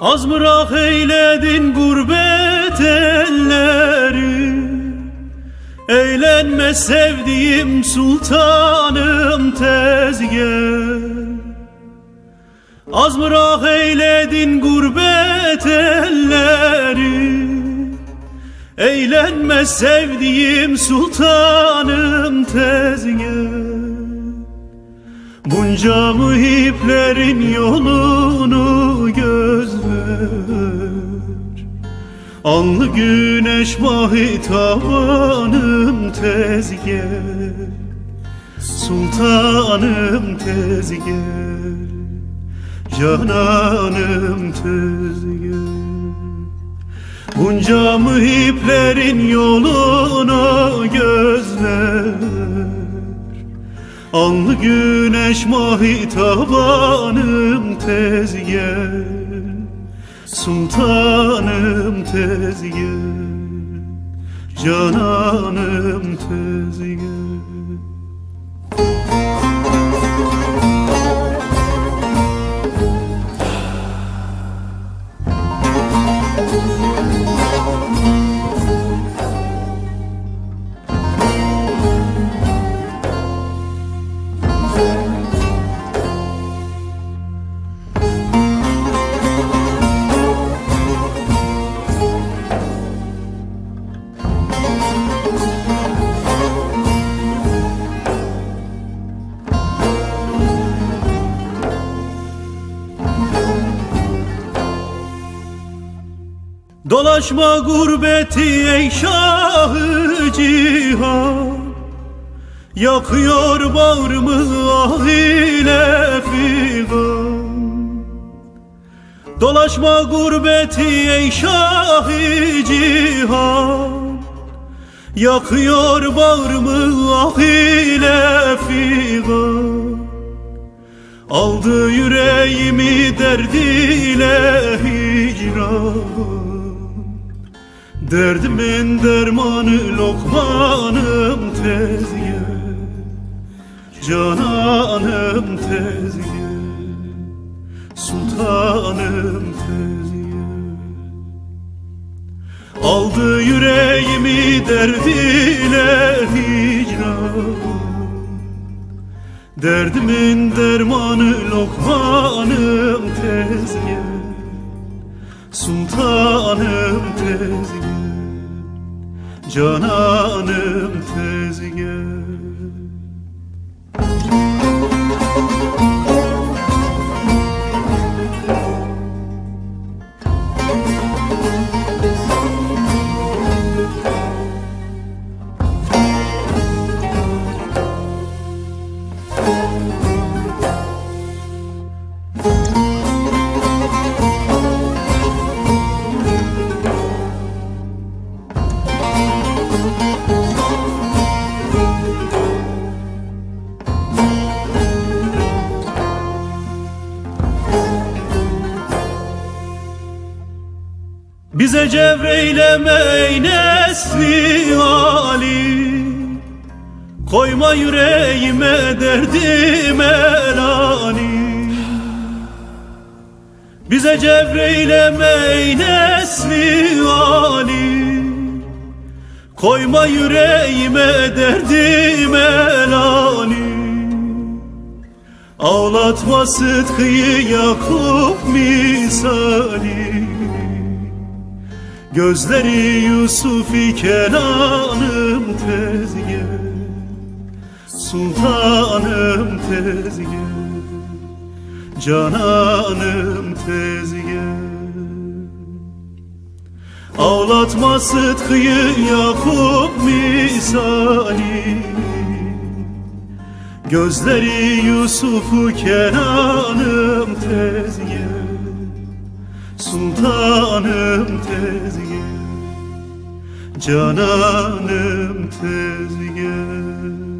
Az mırak eyledin gurbet elleri. Eğlenme sevdiğim sultanım tez gel Az mırak eyledin gurbet elleri. Eğlenme sevdiğim sultanım tez gel Bunca muhiplerin yolunu göz Anlı güneş mahitabanım tez gel Sultanım tez gel Cananım tez gel Bunca muhiplerin yoluna gözler. Anlı güneş mahitabanım tez gel Sultanım tez gel Cananım tez gel Dolaşma gurbeti ey şahı cihan. Yakıyor bağrımı ah ile figan Dolaşma gurbeti ey şahı cihan. Yakıyor bağrımı ah ile figan Aldı yüreğimi derdiyle hicran Derdimin dermanı lokmanım tez gel Cananım tez gel Sultanım tez gel Aldı yüreğimi derdiyle hicran. Derdimin dermanı lokmanım tez gel Sultanım tez Cananım tez Bize cevreyleme ey nesli Ali Koyma yüreğime derdime lani Bize cevreyleme ey nesli Ali Koyma yüreğime derdime lani Ağlatma Sıtkı'yı Yakup misali Gözleri Yusuf Kenan'ım tez gel Sultanım tez gel Cananım tez gel Ağlatma Sıtkı'yı Yakup misali. Gözleri Yusuf Kenan'ım tez gel Sultanım tez gel Cananım tez gel